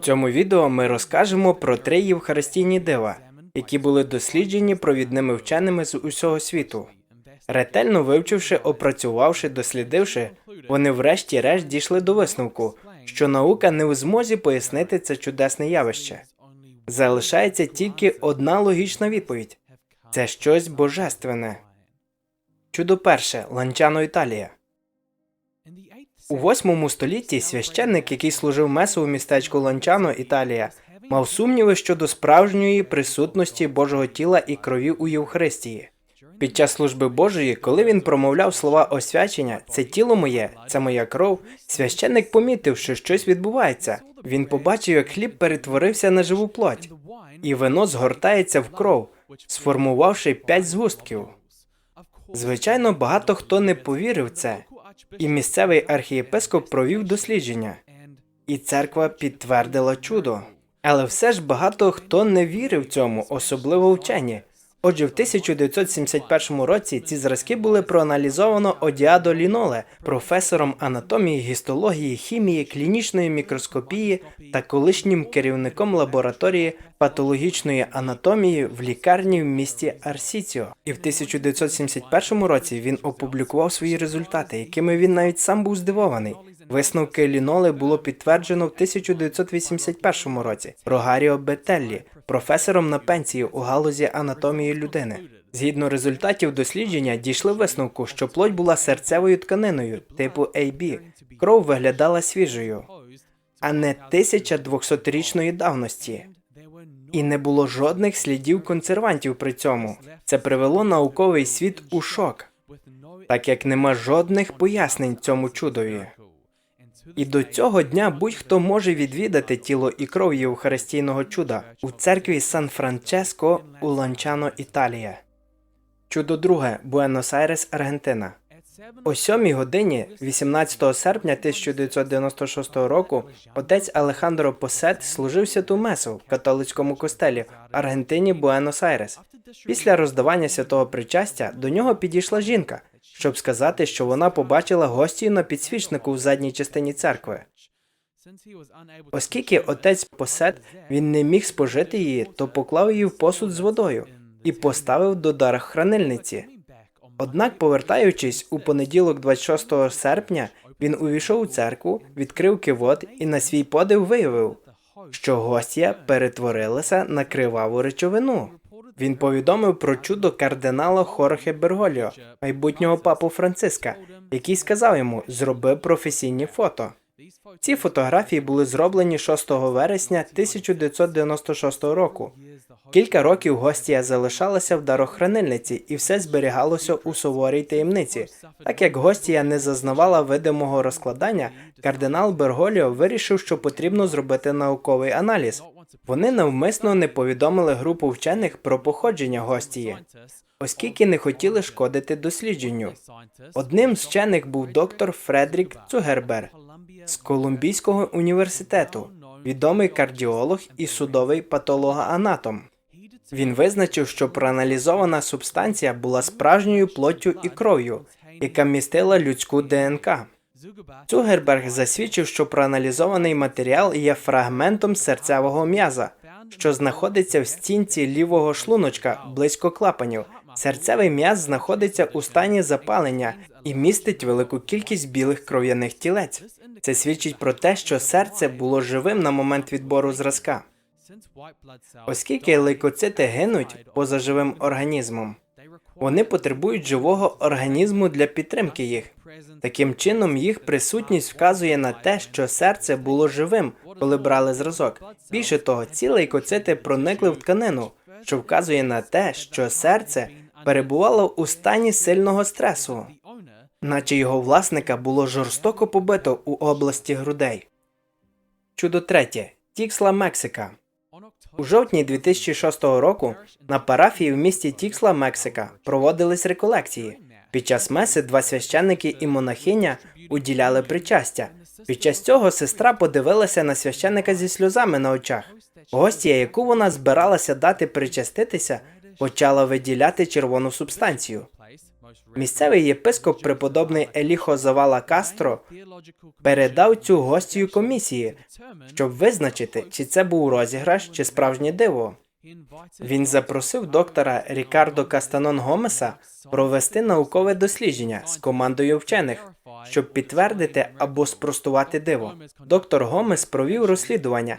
цьому відео ми розкажемо про три євхаристійні дива, які були досліджені провідними вченими з усього світу. Ретельно вивчивши, опрацювавши, дослідивши, вони врешті-решт дійшли до висновку, що наука не в змозі пояснити це чудесне явище. Залишається тільки одна логічна відповідь це щось божественне. Чудо перше Ланчано Італія. У восьмому столітті священник, який служив месу у містечку Ланчано, Італія, мав сумніви щодо справжньої присутності Божого тіла і крові у Євхаристії. Під час служби Божої, коли він промовляв слова освячення, це тіло моє, це моя кров, священник помітив, що щось відбувається. Він побачив, як хліб перетворився на живу плоть, і вино згортається в кров, сформувавши п'ять згустків. Звичайно, багато хто не повірив це, і місцевий архієпископ провів дослідження, і церква підтвердила чудо. Але все ж багато хто не вірив цьому, особливо вчені. Отже, в 1971 році ці зразки були проаналізовано Одіадо Ліноле, професором анатомії, гістології, хімії, клінічної мікроскопії та колишнім керівником лабораторії патологічної анатомії в лікарні в місті Арсіціо. І в 1971 році він опублікував свої результати, якими він навіть сам був здивований. Висновки Ліноли було підтверджено в 1981 році Рогаріо Бетеллі, професором на пенсії у галузі анатомії людини. Згідно результатів дослідження, дійшли висновку, що плоть була серцевою тканиною типу AB, кров виглядала свіжою, а не 1200-річної давності. І не було жодних слідів консервантів при цьому. Це привело науковий світ у шок, так як нема жодних пояснень цьому чудові. І до цього дня будь-хто може відвідати тіло і кров Євхаристійного чуда у церкві Сан Франческо у Ланчано, Італія. Чудо друге Буенос-Айрес, Аргентина. О 7 годині, 18 серпня 1996 року, отець Алехандро Посет служив святу месу в католицькому костелі в Аргентині Буенос-Айрес. Після роздавання святого причастя до нього підійшла жінка, щоб сказати, що вона побачила гостію на підсвічнику в задній частині церкви. Оскільки отець Посет він не міг спожити її, то поклав її в посуд з водою і поставив до дара хранильниці. Однак, повертаючись у понеділок, 26 серпня, він увійшов у церкву, відкрив кивот і на свій подив виявив, що гостя перетворилася на криваву речовину. Він повідомив про чудо кардинала Хорхе Берголіо, майбутнього папу Франциска, який сказав йому зроби професійні фото. Ці фотографії були зроблені 6 вересня 1996 року. Кілька років гостія залишалася в дарохранильниці, і все зберігалося у суворій таємниці. Так як гостія не зазнавала видимого розкладання, кардинал Берголіо вирішив, що потрібно зробити науковий аналіз. Вони навмисно не повідомили групу вчених про походження гостії, оскільки не хотіли шкодити дослідженню. Одним з вчених був доктор Фредрік Цугербер з Колумбійського університету, відомий кардіолог і судовий патологоанатом. Він визначив, що проаналізована субстанція була справжньою плоттю і кров'ю, яка містила людську ДНК. Цугерберг засвідчив, що проаналізований матеріал є фрагментом серцевого м'яза, що знаходиться в стінці лівого шлуночка близько клапанів. Серцевий м'яз знаходиться у стані запалення і містить велику кількість білих кров'яних тілець. Це свідчить про те, що серце було живим на момент відбору зразка. Оскільки лейкоцити гинуть поза живим організмом, вони потребують живого організму для підтримки їх. Таким чином, їх присутність вказує на те, що серце було живим, коли брали зразок. Більше того, ці лейкоцити проникли в тканину, що вказує на те, що серце перебувало у стані сильного стресу, наче його власника було жорстоко побито у області грудей. Чудо третє Тіксла, Мексика. У жовтні 2006 року на парафії в місті Тіксла, Мексика, проводились реколекції. Під час меси два священники і монахиня уділяли причастя. Під час цього сестра подивилася на священника зі сльозами на очах. Гостія, яку вона збиралася дати причаститися, почала виділяти червону субстанцію. Місцевий єпископ преподобний Еліхо Завала Кастро передав цю гостію комісії, щоб визначити, чи це був розіграш, чи справжнє диво. Він запросив доктора Рікардо Кастанон Гомеса провести наукове дослідження з командою вчених, щоб підтвердити або спростувати диво. Доктор Гомес провів розслідування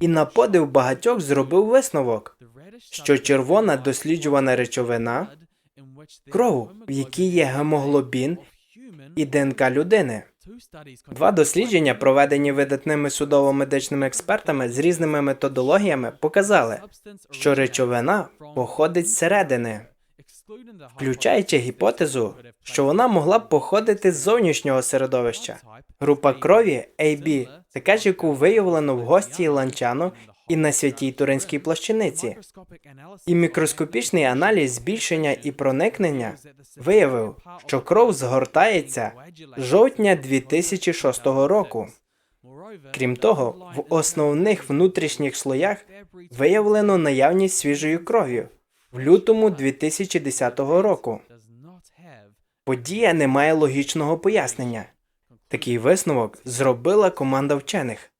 і на подив багатьох зробив висновок, що червона досліджувана речовина кров, в якій є гемоглобін і ДНК людини. Два дослідження, проведені видатними судово-медичними експертами з різними методологіями, показали, що речовина походить зсередини, включаючи гіпотезу, що вона могла б походити з зовнішнього середовища. Група крові AB, така ж, яку виявлено в гості ланчану і на святій Туринській плащаниці. І мікроскопічний аналіз збільшення і проникнення виявив, що кров згортається з жовтня 2006 року. Крім того, в основних внутрішніх слоях виявлено наявність свіжої крові в лютому 2010 року. Подія не має логічного пояснення. Такий висновок зробила команда вчених.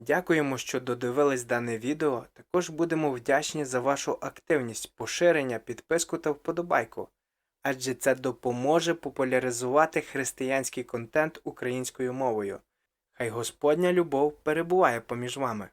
Дякуємо, що додивились дане відео. Також будемо вдячні за вашу активність, поширення, підписку та вподобайку, адже це допоможе популяризувати християнський контент українською мовою. Хай Господня любов перебуває поміж вами.